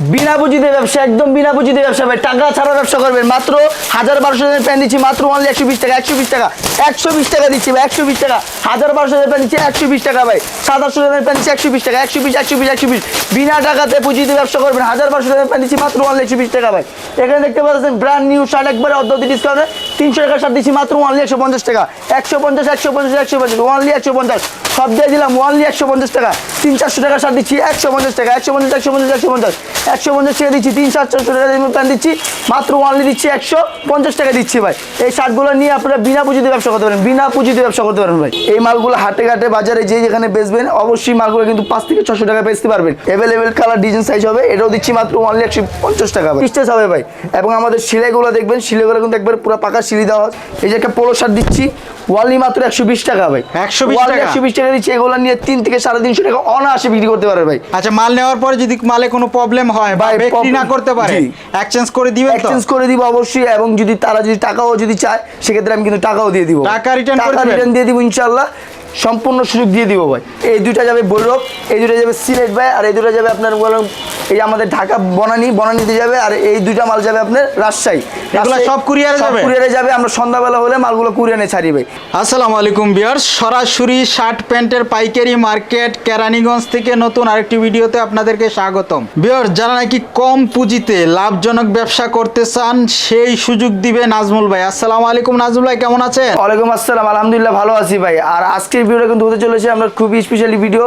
বিনা পুঁজিতে ব্যবসা, একদম বিনা পুঁজিতে ব্যবসা ভাই। টাকা ছাড়া ব্যবসা করবেন। মাত্র হাজার বারোশো টাকার প্যান দিচ্ছি, মাত্র অনলি একশো বিশ টাকা, একশো বিশ টাকা, একশো বিশ টাকা দিচ্ছি ভাই, একশো বিশ টাকা। হাজার বারোশো টাকার প্যান দিচ্ছি, একশো বিশ টাকা ভাই। সাত আটশো টাকার প্যান দিচ্ছি, একশো বিশ টাকা, একশো বিশ একশো বিশ একশো বিশ। বিনা টাকাতে পুঁজিতে ব্যবসা করবেন। হাজার বারোশো টাকার প্যান দিচ্ছি, মাত্র অনলি একশো বিশ টাকা ভাই। এখানে দেখতে পাচ্ছেন ব্র্যান্ড নিউ শার্ট একবারে অর্ধতি ডিসকাউন্টে তিনশো টাকা শার্ট দিচ্ছি, মাত্র অনলি একশো পঞ্চাশ টাকা। একশো পঞ্চাশ একশো পঞ্চাশ একশো পঞ্চাশ অনলি একশো পঞ্চাশ। সব দিয়ে দিলাম অনলি একশো পঞ্চাশ টাকা। তিন চারশো টাকা শার্ট দিচ্ছি, একশো পঞ্চাশ টাকা, একশো পঞ্চাশ একশো পঞ্চাশ একশো পঞ্চাশ। একশো পঞ্চাশ টাকা দিচ্ছি তিন সাত চারশো টাকা প্যান্ট দিচ্ছি মাত্র ওয়ানলি দিচ্ছি একশো পঞ্চাশ টাকা দিচ্ছি ভাই। এই শার্টগুলো নিয়ে আপনারা বিনা পুঁজিতে ব্যবসা করতে পারেন বিনা পুঁজিতে ব্যবসা করতে পারেন ভাই। এই মালগুলো হাটে ঘাটে বাজারে যে যেখানে বেচবেন অবশ্যই মালগুলো কিন্তু পাঁচ থেকে ছশো টাকা বেচতে পারবেন। অ্যাভেলেবেল কালার ডিজাইন সাইজ হবে এটাও দিচ্ছি মাত্র অনলি একশো পঞ্চাশ টাকা পিস্টেস হবে ভাই। এবং আমাদের সিলাইগুলো দেখবেন সিলাইগুলো কিন্তু একবার পুরো পাকা সিলি দেওয়া হয়। এই যে একটা পোলো শার্ট দিচ্ছি ওয়ানলি মাত্র একশো বিশ টাকা ভাই। 120 Only টাকা? একশো বিশ টাকা দিচ্ছি এগুলো নিয়ে তিন থেকে সাড়ে তিনশো টাকা অনায়াসে বিক্রি করতে পারবে ভাই। আচ্ছা মাল নেওয়ার পরে যদি মালে কোনো প্রবলেম হয় বা ভাই, বিক্রি না করতে পারে। এক্সচেঞ্জ করে দিবেন এক্সচেঞ্জ করে দিব অবশ্যই এবং যদি তারা যদি টাকাও যদি চায় সেক্ষেত্রে আমি কিন্তু টাকাও দিয়ে দিব টাকা রিটার্ন করে? রিটার্ন দিয়ে দিব ইনশাল্লাহ সম্পূর্ণ সুযোগ দিয়ে দিব ভাই। এই দুইটা যাবে বৈরব এই দুইটা যাবে সিলেট ভাই আর এই দুইটা যাবে আপনার বলেন এই আমাদের ঢাকা বনানি বনানিতে যাবে আর এই দুইটা মাল যাবে আপনার রাজশাহী। এগুলা সব এ যাবে? কুরিয়ারে যাবে আমরা সন্ধ্যাবেলা হলে মালগুলো কুরিয়ারে ছাড়ি ভাই। আসসালামু আলাইকুম বিয়ার সরাসরি শার্ট প্যান্টের পাইকারি মার্কেট কেরানীগঞ্জ থেকে নতুন আরেকটি ভিডিওতে আপনাদেরকে স্বাগতম। বিয়ার যারা নাকি কম পুঁজিতে লাভজনক ব্যবসা করতে চান সেই সুযোগ দিবে নাজমুল ভাই। আসসালামু আলাইকুম নাজমুল ভাই কেমন আছেন? ওয়ালাইকুম আসসালাম আলহামদুলিল্লাহ ভালো আছি ভাই। আর আজকের ভিডিওটা কিন্তু হতে চলেছে। আমরা খুবই স্পেশালি ভিডিও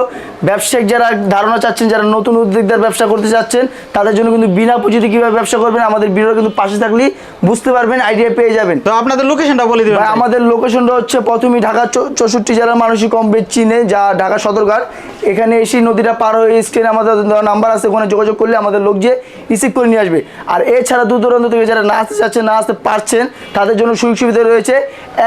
ব্যবসায়িক যারা ধারণা চাচ্ছেন যারা নতুন উদ্যোক্তার ব্যবসা করতে চাচ্ছেন তাদের জন্য কিন্তু বিনা পুঁজিতে কীভাবে ব্যবসা করবেন আমাদের ভিডিওটা কিন্তু পাশে থাকলে বুঝতে পারবেন আইডিয়া পেয়ে যাবেন। তো আপনাদের লোকেশনটা বলে দিবেন। আমাদের লোকেশনটা হচ্ছে প্রথমেই ঢাকা চৌষট্টি জেলার মানুষই কম বেশ চিনে যা ঢাকা সদরঘাট। এখানে এসে নদীটা পার হয়ে স্ক্রিনে আমাদের নাম্বার আছে ওখানে যোগাযোগ করলে আমাদের লোক যে রিসিভ করে নিয়ে আসবে। আর এছাড়া দূর দূরান্ত থেকে যারা না আসতে চাচ্ছেন না আসতে পারছেন তাদের জন্য সুযোগ সুবিধা রয়েছে।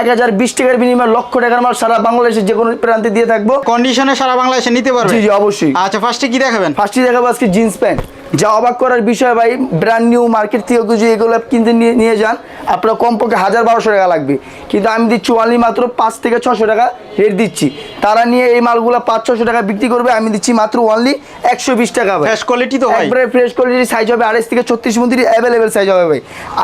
এক হাজার বিশ টাকার বিনিময়ে লক্ষ টাকার মাল সারা বাংলাদেশের যে কোনো প্রান্তে দিয়ে থাকব। কন্ডিশনে সারা বাংলাদেশে নিতে পারবে? জি জি অবশ্যই। আচ্ছা ফার্স্টে কি দেখাবেন? ফার্স্টে দেখাবো আজকে জিন্স প্যান্ট যা অবাক করার বিষয় ভাই ব্র্যান্ড নিউ মার্কেট থেকে কিছু এগুলো কিনতে নিয়ে নিয়ে যান। আপনার কমপক্ষে হাজার বারোশো টাকা লাগবে। কিন্তু আমি দিচ্ছি অনলি মাত্র পাঁচ থেকে ছশো টাকা রেট দিচ্ছি। তারা নিয়ে এই মালগুলো পাঁচ ছশো টাকা বিক্রি করবে। আমি দিচ্ছি মাত্র অনলি একশো বিশ টাকা ভাই। ফ্রেশ কোয়ালিটি তো একবারে ফ্রেশ কোয়ালিটির সাইজ হবে আড়াইশ থেকে ছত্রিশ মন্দির অ্যাভেলেবেল সাইজ হবে ভাই।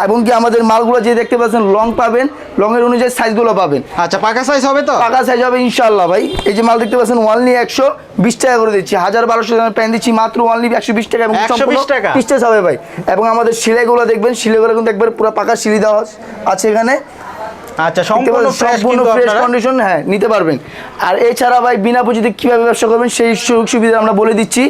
এবং কি আমাদের মালগুলো যে দেখতে পাচ্ছেন লং পাবেন লংয়ের অনুযায়ী সাইজগুলো পাবেন। আচ্ছা পাকা সাইজ হবে তো? পাকা সাইজ হবে ইনশাল্লাহ ভাই। এই যে মাল দেখতে পাচ্ছেন ওয়ানলি একশো বিশ টাকা করে দিচ্ছি। হাজার বারোশো টাকা প্যান্ট দিচ্ছি মাত্র ওয়ানলি একশো বিশ টাকা এবং 120 টাকা? পিসটেস হবে ভাই। এবং আমাদের সিলাইগুলো দেখবেন সিলাইগুলো কিন্তু একবার পুরো পাকা সিলি দেওয়া আছে এখানে। আচ্ছা সম্পূর্ণ ফ্রেশ সম্পূর্ণ ফ্রেশ কন্ডিশন হ্যাঁ নিতে পারবেন। আর এছাড়া ভাই বিনা পুঁজিতে কীভাবে ব্যবসা করবেন সেই সুযোগ সুবিধা আমরা বলে দিচ্ছি।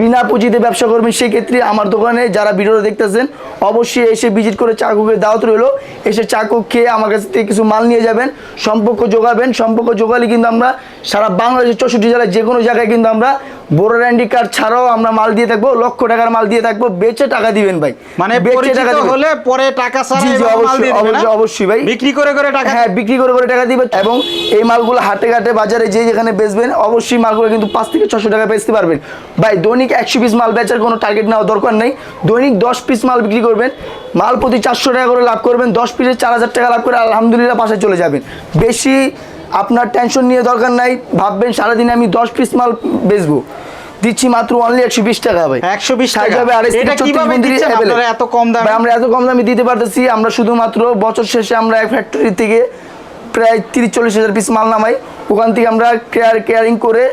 বিনা পুঁজিতে ব্যবসা করবেন সেই ক্ষেত্রে আমার দোকানে যারা ভিডিওটা দেখতেছেন অবশ্যই এসে ভিজিট করে চাকুকে দাওয়াত রইল। এসে চাকু খেয়ে আমার কাছ থেকে কিছু মাল নিয়ে যাবেন সম্পর্ক যোগাবেন। সম্পর্ক যোগালে কিন্তু আমরা সারা বাংলাদেশের চৌষট্টি জেলায় যে কোনো জায়গায় কিন্তু আমরা ভোটার আইডি কার্ড ছাড়াও আমরা মাল দিয়ে থাকব লক্ষ টাকার মাল দিয়ে থাকব বেচে টাকা দিবেন ভাই। মানে বেচে দিবেন। হলে পরে টাকা অবশ্যই, না? অবশ্যই, ভাই। বিক্রি করে করে টাকা হ্যাঁ বিক্রি করে করে টাকা দিবে এবং এই মালগুলো হাটে ঘাটে বাজারে যে যেখানে বেচবেন অবশ্যই মালগুলো কিন্তু পাঁচ থেকে ছশো টাকা বেচতে পারবেন। ভাই দৈনিক একশো পিস মাল বেচার কোনো টার্গেট নেওয়া দরকার নেই। দৈনিক দশ পিস মাল বিক্রি করবেন। মাল প্রতি চারশো টাকা করে লাভ করবেন। দশ পিসে চার হাজার টাকা লাভ করে আলহামদুলিল্লাহ পাশে চলে যাবেন। বেশি আপনার টেনশন নিয়ে দরকার নাই ভাববেন সারাদিনে আমি দশ পিস মাল বেচবো দিচ্ছি মাত্র অনলি একশো বিশ টাকা ভাই একশো বিশ টাকা। হবে আর থেকে এটা 36 কীভাবে মন্দিরে দিচ্ছেন available। আপনারা এত কম দামে? আমরা এত কম দামে দিতে পারতেছি আমরা শুধুমাত্র বছর শেষে আমরা এক ফ্যাক্টরি থেকে প্রায় তিরিশ চল্লিশ হাজার পিস মাল নামাই ওখান থেকে আমরা কেয়ার কেয়ারিং করে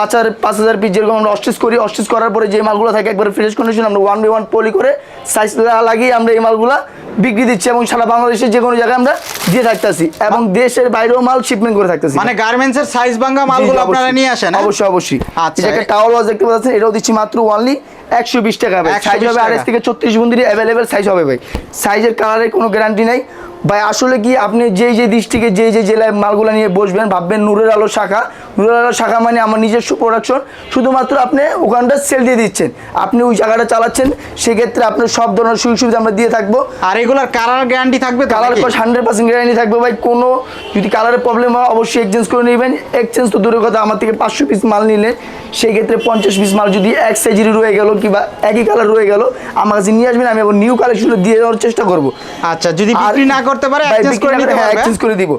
পাঁচ হাজার পাঁচ হাজার পিস যেরকম আমরা করি করার পরে যে মালগুলো থাকে একবারে ফ্রেশ কন্ডিশন আমরা ওয়ান বাই ওয়ান পলি করে সাইজ লাগিয়ে আমরা এই মালগুলো বিক্রি দিচ্ছি এবং সারা বাংলাদেশের যে কোনো জায়গায় আমরা দিয়ে থাকতেছি এবং দেশের বাইরেও মাল শিপমেন্ট করে থাকতেছি মানে গার্মেন্টস এর সাইজ ভাঙা মালগুলো আপনারা নিয়ে আসেন হ্যাঁ? অবশ্যই অবশ্যই আচ্ছা। একটা টাওয়াল ওয়াজ দেখতে পাচ্ছেন এটাও দিচ্ছি মাত্র অনলি একশো বিশ টাকা ভাই সাইজ হবে। আড়াইশ থেকে ছত্রিশ বন্দির অ্যাভেলেবেল সাইজ হবে ভাই সাইজের কালারের কোনো গ্যারান্টি নাই ভাই আসলে কি আপনি যেই যে ডিস্ট্রিক্টে যেই যে জেলায় মালগুলো নিয়ে বসবেন ভাববেন নূরের আলো শাখা। নূরের আলো শাখা মানে আমার নিজস্ব প্রোডাকশন শুধুমাত্র আপনি ওখানটা সেল দিয়ে দিচ্ছেন। আপনি ওই জায়গাটা চালাচ্ছেন সেক্ষেত্রে আপনার সব ধরনের সুযোগ সুবিধা আমরা দিয়ে থাকব। আর এগুলার কালার গ্যারান্টি থাকবে কালার? কস হান্ড্রেড পার্সেন্ট গ্যারান্টি থাকবে ভাই। কোনো যদি কালারের প্রবলেম হয় অবশ্যই এক্সচেঞ্জ করে নেবেন। এক্সচেঞ্জ তো দূরের কথা আমার থেকে পাঁচশো পিস মাল নিলেন সেই ক্ষেত্রে পঞ্চাশ পিস মাল যদি এক সাইজেরই রয়ে গেল কিংবা একই কালার রয়ে গেল আমার কাছে নিয়ে আসবেন আমি আবার নিউ কালেকশন দিয়ে দেওয়ার চেষ্টা করব। আচ্ছা যদি বিক্রি না করতে পারে এক্সচেঞ্জ করে নিতে হ্যাঁ, করে দিব।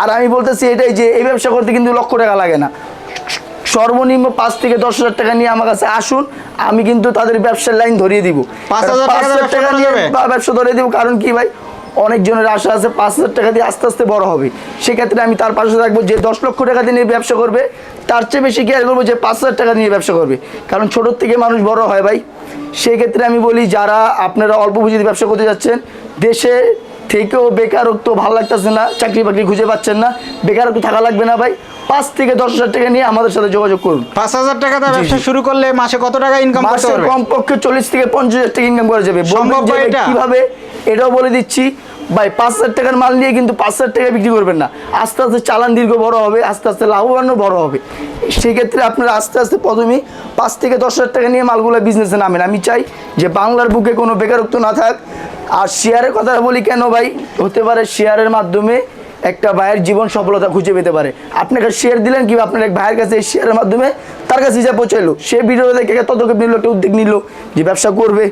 আর আমি বলতেছি এটাই যে এই ব্যবসা করতে কিন্তু লক্ষ টাকা লাগে না। সর্বনিম্ন পাঁচ থেকে দশ হাজার টাকা নিয়ে আমার কাছে আসুন আমি কিন্তু তাদের ব্যবসার লাইন ধরিয়ে দিব। পাঁচ হাজার কারণ টাকা নিয়ে ব্যবসা ধরিয়ে দিব কারণ কি ভাই অনেক জনের আশা আছে পাঁচ হাজার টাকা দিয়ে আস্তে আস্তে বড় হবে। সেক্ষেত্রে আমি তার পাশে থাকব যে দশ লক্ষ টাকা দিয়ে ব্যবসা করবে তার চেয়ে বেশি কেয়ার করব যে পাঁচ হাজার টাকা নিয়ে ব্যবসা করবে। কারণ ছোটোর থেকে মানুষ বড় হয় ভাই। সেক্ষেত্রে আমি বলি যারা আপনারা অল্প পুঁজিতে ব্যবসা করতে যাচ্ছেন দেশে থেকেও বেকারত্ব ভালো লাগতেছে না চাকরি বাকরি খুঁজে পাচ্ছেন না বেকারত্ব থাকা লাগবে না ভাই। পাঁচ থেকে দশ হাজার টাকা নিয়ে আমাদের সাথে যোগাযোগ করুন। পাঁচ হাজার টাকা দিয়ে ব্যবসা শুরু করলে মাসে কত টাকা ইনকাম করতে মাসে কমপক্ষে চল্লিশ থেকে পঞ্চাশ হাজার টাকা ইনকাম করা যাবে? কীভাবে? এটাও বলে দিচ্ছি ভাই, পাঁচ হাজার টাকার মাল নিয়ে কিন্তু পাঁচ হাজার টাকা বিক্রি করবেন না। আস্তে আস্তে চালান দীর্ঘ বড় হবে, আস্তে আস্তে লাভবানও বড় হবে। সেক্ষেত্রে আপনারা আস্তে আস্তে প্রথমেই পাঁচ থেকে দশ হাজার টাকা নিয়ে মালগুলো বিজনেসে নামেন। আমি চাই যে বাংলার বুকে কোনো বেকারত্ব না থাক। আর শেয়ারের কথা বলি কেন ভাই? হতে পারে শেয়ারের মাধ্যমে একটা ভাইয়ের জীবন সফলতা খুঁজে পেতে পারে। আপনাকে শেয়ার দিলেন কিংবা আপনার এক ভাইয়ের কাছে শেয়ারের মাধ্যমে তার কাছে যা পৌঁছাইলো। সে ভিডিও দেখে ততকে নিল, একটা উদ্যোগ নিল যে ব্যবসা করবে।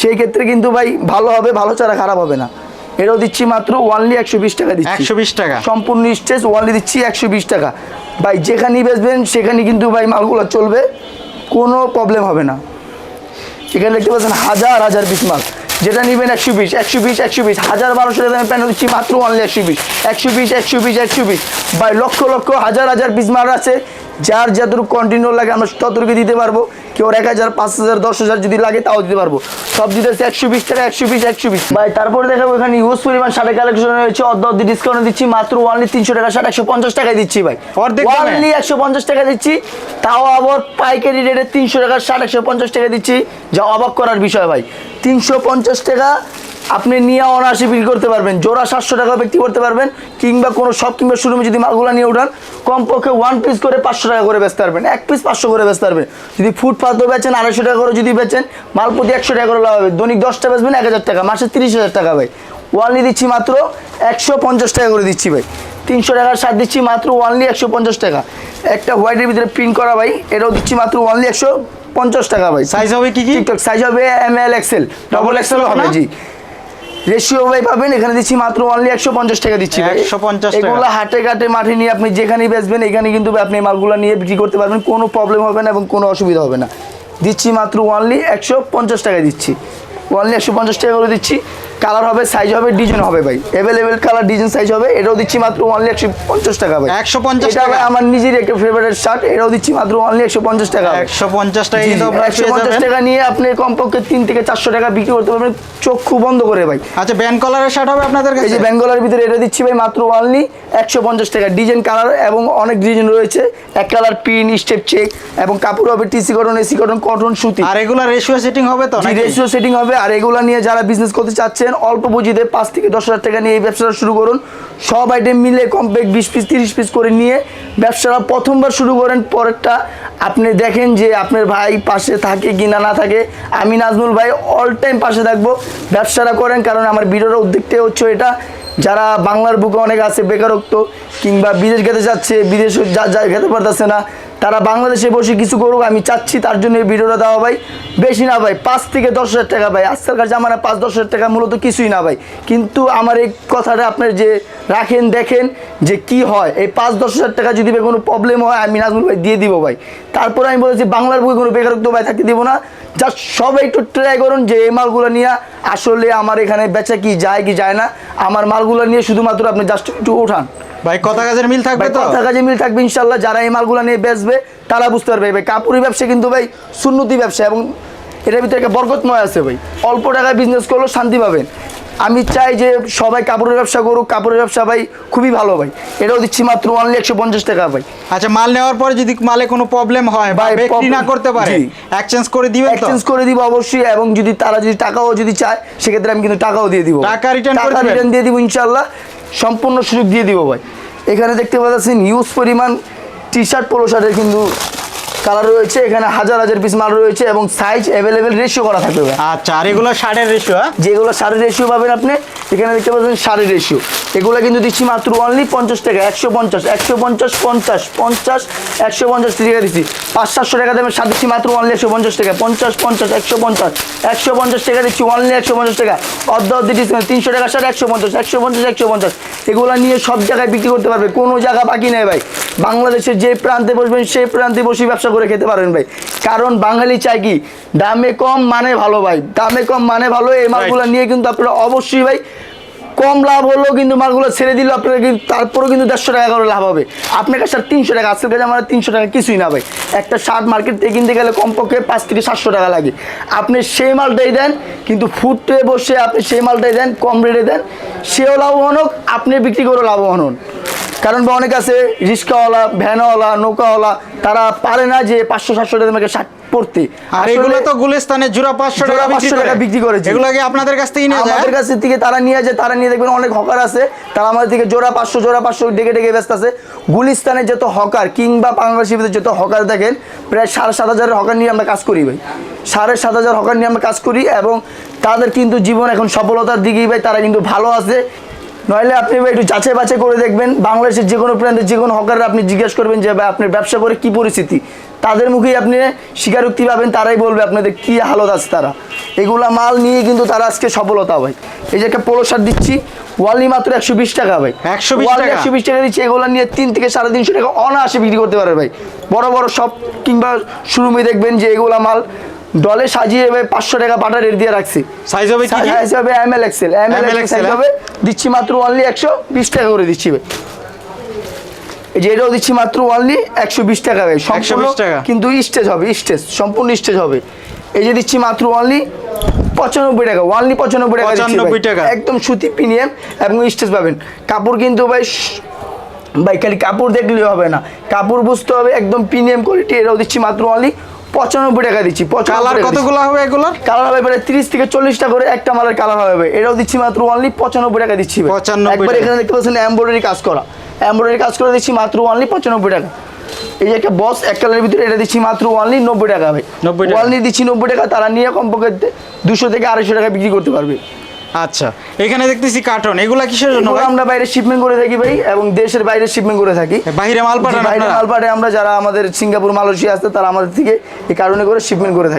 সেই ক্ষেত্রে কিন্তু ভাই ভালো হবে, ভালো ছাড়া খারাপ হবে না। এটাও দিচ্ছি মাত্র ওয়ানলি একশো বিশ টাকা দিচ্ছি। একশো বিশ টাকা। সম্পূর্ণ স্টেজ ওয়ানলি দিচ্ছি একশো বিশ টাকা। ভাই যেখানেই বেচবেন সেখানে কিন্তু ভাই মালগুলো চলবে কোনো প্রবলেম হবে না। এখানে দেখতে পাচ্ছেন হাজার হাজার পিস মাল। যেটা নেবেন একশো বিশ একশো বিশ একশো বিশ। হাজার বারোশো টাকা দামে প্যান্ট দিচ্ছি মাত্র অনলি একশো বিশ। একশো বিশ একশো বিশ একশো বিশ। ভাই লক্ষ লক্ষ হাজার হাজার পিস মাল আছে। যার যতটুকু কন্টিনিউ লাগে আমরা ততটুকু দিতে পারব। কেউ এক হাজার পাঁচ হাজার দশ হাজার যদি লাগে তাও দিতে পারব। সব দিতে হচ্ছে একশো বিশ টাকা একশো বিশ একশো বিশ। ভাই তারপরে দেখাবো এখানে ইউজ পরিমাণ শার্টের কালেকশন রয়েছে। অর্ধ অর্ধ ডিসকাউন্ট দিচ্ছি মাত্র ওয়ানলি তিনশো টাকা শার্ট একশো পঞ্চাশ টাকায় দিচ্ছি ভাই। অর্ধেক ওয়ানলি একশো পঞ্চাশ টাকা দিচ্ছি। তাও আবার পাইকারি রেটে তিনশো টাকা ষাট একশো পঞ্চাশ টাকা দিচ্ছি। যা অবাক করার বিষয় ভাই তিনশো পঞ্চাশ টাকা আপনি নিয়ে অনায়াসে বিক্রি করতে পারবেন। জোড়া সাতশো টাকা বিক্রি করতে পারবেন কিংবা কোনো শপ কিংবা শোরুমে যদি মালগুলো নিয়ে উঠান কমপক্ষে ওয়ান পিস করে পাঁচশো টাকা করে বেচতে পারবেন এক পিস পাঁচশো করে বেচতে পারবেন। যদি ফুটপাতও বেচেন আড়াইশো টাকা করে যদি বেচেন মাল প্রতি একশো টাকা করে লাভ হবে। দৈনিক দশটা বেচবেন এক হাজার টাকা মাসে তিরিশ হাজার টাকা ভাই। ওয়ানলি দিচ্ছি মাত্র একশো পঞ্চাশ টাকা করে দিচ্ছি ভাই। তিনশো টাকার সার দিচ্ছি মাত্র ওয়ানলি একশো পঞ্চাশ টাকা। একটা হোয়াইটের ভিতরে প্রিন্ট করা ভাই এটাও দিচ্ছি মাত্র ওয়ানলি একশো পঞ্চাশ টাকা ভাই। সাইজ হবে কি কি? সাইজ হবে M L XL double XL হবে জি। রেশিও ভাই পাবেন এখানে দিচ্ছি মাত্র অনলি একশো পঞ্চাশ টাকা দিচ্ছি একশো পঞ্চাশ এগুলো হাটে ঘাটে মাঠে নিয়ে আপনি যেখানে বেচবেন এখানে কিন্তু আপনি মালগুলো নিয়ে বিক্রি করতে পারবেন কোনো প্রবলেম হবে না এবং কোনো অসুবিধা হবে না। দিচ্ছি মাত্র অনলি একশো পঞ্চাশ টাকা দিচ্ছি। অনলি একশো পঞ্চাশ টাকা করে দিচ্ছি। কালার হবে সাইজ হবে ডিজাইন হবে ভাই অ্যাভেলেবেল কালার ডিজাইন সাইজ হবে এটাও দিচ্ছি মাত্র ওয়ানলি একশো পঞ্চাশ টাকা ভাই 150 এটা টাকা? আমার নিজের একটা ফেভারিট শার্ট এটাও দিচ্ছি মাত্র ওয়ানলি একশো পঞ্চাশ টাকা। একশো পঞ্চাশ টাকা একশো পঞ্চাশ। টাকা নিয়ে আপনি কমপক্ষে তিন থেকে চারশো টাকা বিক্রি করতে পারবেন চক্ষু বন্ধ করে ভাই আচ্ছা ব্যান্ড কলারের শার্ট হবে আপনাদের কাছে এই যে বেঙ্গলের ভিতরে এটা দিচ্ছি ভাই মাত্র ওয়ানলি একশো পঞ্চাশ টাকা ডিজাইন কালার এবং অনেক ডিজাইন রয়েছে এক কালার পিন স্টেপ চেক এবং কাপড় হবে TC cotton AC cotton cotton সুতি আর এগুলা রেশিও সেটিং হবে তো? রেশিও সেটিং হবে আর এগুলো নিয়ে যারা বিজনেস করতে চাচ্ছেন অল্প পুঁজিতে পাঁচ থেকে দশ হাজার টাকা নিয়ে এই ব্যবসাটা শুরু করুন। সব আইটেম মিলে কমপ্যাক্ট বিশ পিস তিরিশ পিস করে নিয়ে ব্যবসাটা প্রথমবার শুরু করেন। পরেরটা আপনি দেখেন যে আপনার ভাই পাশে থাকে কি না না থাকে। আমি নাজমুল ভাই অল টাইম পাশে থাকব। ব্যবসাটা করেন, কারণ আমার ভিডিওর উদ্যোগটাই হচ্ছে এটা। যারা বাংলার বুকে অনেক আছে বেকারত্ব কিংবা বিদেশ খেতে যাচ্ছে বিদেশে খেতে পারতেছে না তারা বাংলাদেশে বসে কিছু করুক, আমি চাচ্ছি তার জন্য এই ভিডিওটা দেওয়া ভাই। বেশি না ভাই, পাঁচ থেকে দশ হাজার টাকা ভাই। আজকালকার জামানা পাঁচ, দশ হাজার টাকা মূলত কিছুই না ভাই। কিন্তু আমার এই কথাটা আপনার যে রাখেন, দেখেন যে কি হয়। এই পাঁচ, দশ হাজার টাকা যদি ভাই কোনো প্রবলেম হয়, আমি নাজমুল ভাই দিয়ে দিব ভাই। তারপরে আমি বলেছি, বাংলার বুকে কোনো বেকারত্ব ভাই থাকতে দিব না। জাস্ট সবাই একটু ট্রাই করুন যে এই মালগুলো নিয়ে আসলে আমার এখানে বেচা কি, যায় কি, যায় না। আমার মালগুলো নিয়ে শুধুমাত্র আপনি জাস্ট একটু ওঠান ভাই কথা কাজের মিল থাকবে তো? কথা কাজে মিল থাকবে যারা এই মালগুলো নিয়ে বেচবে তারা বুঝতে পারবে। ভাই ব্যবসা কিন্তু ভাই সুন্নতি ব্যবসা এবং এটার ভিতরে একটা বরকতময় আছে ভাই। অল্প টাকায় বিজনেস করলেও শান্তি পাবেন। আমি চাই যে সবাই কাপড়ের ব্যবসা করুক কাপড়ের ব্যবসা ভাই খুবই ভালো ভাই। এটাও দিচ্ছি মাত্র অনলি একশো পঞ্চাশ টাকা ভাই। আচ্ছা মাল নেওয়ার পরে যদি মালে কোনো প্রবলেম হয় বা ভাই, বিক্রি না করতে পারে। এক্সচেঞ্জ করে দিবেন এক্সচেঞ্জ করে দিব অবশ্যই এবং যদি তারা যদি টাকাও যদি চায় সেক্ষেত্রে আমি কিন্তু টাকাও দিয়ে দিব। টাকা করে টাকা? রিটার্ন দিয়ে দিব ইনশাল্লাহ সম্পূর্ণ সুযোগ দিয়ে দিব ভাই। এখানে দেখতে পাচ্ছেন ইউজ পরিমাণ টি শার্ট পোলো শার্টের কিন্তু কালার রয়েছে এখানে হাজার হাজার পিস মাল রয়েছে এবং সাইজ অ্যাভেলেবেল রেশিও করা থাকবে আচ্ছা আর এগুলো শার্টের রেশিও যেগুলো সারের রেশিও পাবেন আপনি এখানে দেখতে পাচ্ছেন সারের রেশিও এগুলো কিন্তু দিচ্ছি মাত্র অনলি পঞ্চাশ টাকা একশো পঞ্চাশ একশো পঞ্চাশ পঞ্চাশ পঞ্চাশ একশো পঞ্চাশ টাকা দিচ্ছি। পাঁচ সাতশো টাকা দামের সার দিচ্ছি মাত্র অনলি একশো পঞ্চাশ টাকা পঞ্চাশ পঞ্চাশ একশো পঞ্চাশ একশো পঞ্চাশ টাকা দিচ্ছি অনলি একশো পঞ্চাশ টাকা। অর্ধ অর্ধ ডিসকাউন্ট তিনশো টাকা সার একশো পঞ্চাশ একশো পঞ্চাশ একশো পঞ্চাশ। এগুলো নিয়ে সব জায়গায় বিক্রি করতে পারবে কোনো জায়গা বাকি নেই ভাই। বাংলাদেশের যে প্রান্তে বসবেন সেই প্রান্তে বসে ব্যবসা করে খেতে পারবেন ভাই। কারণ বাঙালি চাই কি দামে কম মানে ভালো ভাই। দামে কম মানে ভালো এই মালগুলো নিয়ে কিন্তু আপনারা অবশ্যই ভাই কম লাভ হলেও কিন্তু মালগুলো ছেড়ে দিলে আপনারা কিন্তু তারপরেও কিন্তু দেড়শো টাকা করে লাভ হবে। আপনার কাছে তিনশো টাকা আজকের কাছে আমার তিনশো টাকা কিছুই না ভাই। একটা শার্ট মার্কেট থেকে কিনতে গেলে কমপক্ষে পাঁচ থেকে সাতশো টাকা লাগে। আপনি সেই মালটাই দেন কিন্তু ফুটে বসে আপনি সেই মালটাই দেন কম রেটে দেন সেও লাভবান হোক আপনি বিক্রি করেও লাভবান হন। কারণ বা অনেক আছে রিক্সাওয়ালা ভ্যানওয়ালা নৌকাওয়ালা তারা পারে না যে পাঁচশো সাতশো টাকা শার্ট পড়তে আর এগুলো তো গুলিস্তানে জোড়া পাঁচশো টাকা 500 টাকা বিক্রি করে। এগুলো আপনাদের কাছ থেকে নিয়ে আমাদের কাছে থেকে তারা নিয়ে যায় তারা নিয়ে দেখবেন অনেক হকার আছে তারা আমাদের থেকে জোড়া পাঁচশো জোড়া পাঁচশো ডেকে ডেকে ব্যস্ত আছে। গুলিস্তানের যত হকার কিংবা বাংলাদেশের ভিতরে যত হকার দেখেন প্রায় সাড়ে সাত হাজারের হকার নিয়ে আমরা কাজ করি ভাই। সাড়ে সাত হাজার হকার নিয়ে আমরা কাজ করি এবং তাদের কিন্তু জীবন এখন সফলতার দিকেই ভাই তারা কিন্তু ভালো আছে। নইলে আপনি একটু যাচাই বাছাই করে দেখবেন। বাংলাদেশের যে কোনো প্রান্তে যে কোনো হকার আপনি জিজ্ঞেস করবেন যে ভাই আপনার ব্যবসা করে কি পরিস্থিতি? তাদের মুখেই আপনি স্বীকারোক্তি পাবেন তারাই বলবে আপনাদের কি হালত আছে তারা। এগুলা মাল নিয়ে কিন্তু তারা আজকে সফলতা ভাই। এই যে একটা পোলো শার্ট দিচ্ছি ওয়ালি মাত্র একশো বিশ টাকা ভাই। 120 ওয়ালি একশো বিশ টাকা দিচ্ছি এগুলো নিয়ে তিন থেকে সাড়ে তিনশো টাকা অনায়াসে বিক্রি করতে পারে ভাই। বড় বড় সব কিংবা শুরুমে দেখবেন যে এগুলা মাল ডলে সাজিয়ে ভাই পাঁচশো টাকা পাটা রেট দিয়ে রাখছি সাইজ হবে? সাইজ হবে M L XL M L XL? হবে দিচ্ছি মাত্র অনলি একশো বিশ টাকা করে দিচ্ছি ভাই এই যে এটাও দিচ্ছি মাত্র অনলি একশো বিশ টাকা ভাই সম্পূর্ণ 120 টাকা? কিন্তু স্টেজ হবে স্টেজ সম্পূর্ণ স্টেজ হবে এই যে দিচ্ছি মাত্র অনলি পঁচানব্বই টাকা অনলি পঁচানব্বই টাকা। 95 টাকা। একদম সুতি প্রিমিয়াম এবং স্টেজ পাবেন কাপড় কিন্তু ভাই ভাই খালি কাপড় দেখলেই হবে না কাপড় বুঝতে হবে একদম প্রিমিয়াম কোয়ালিটি এটাও দিচ্ছি মাত্র অনলি পঁচানব্বই টাকা দিচ্ছি কালার কতগুলো হবে এগুলোর? কালার হবে এবারে তিরিশ থেকে চল্লিশটা করে একটা মালের কালার হবে। এটাও দিচ্ছি মাত্র অনলি পঁচানব্বই টাকা দিচ্ছি ভাই। 95 একবার এখানে দেখতে পাচ্ছেন এমব্রয়ডারি কাজ করা। এমব্রয়ডারি কাজ করে দিচ্ছি মাত্র অনলি পঁচানব্বই টাকা। এই যে একটা বস এক কালারের ভিতরে এটা দিচ্ছি মাত্র অনলি নব্বই টাকা হবে। নব্বই টাকা। অনলি দিচ্ছি নব্বই টাকা তারা নিয়ে কমপক্ষে দুশো থেকে আড়াইশো টাকা বিক্রি করতে পারবে। আচ্ছা এখানে দেখতেছি কার্টন এগুলা কিসের জন্য ভাই? আমরা বাইরে শিপমেন্ট করে থাকি ভাই এবং দেশের বাইরে শিপমেন্ট করে থাকি। বাইরে মাল পাঠান বাইরে মাল পাঠায় আমরা যারা আমাদের সিঙ্গাপুর মালয়েশিয়া আছে তারা আমাদের থেকে এই কারণে করে শিপমেন্ট করে থাকি।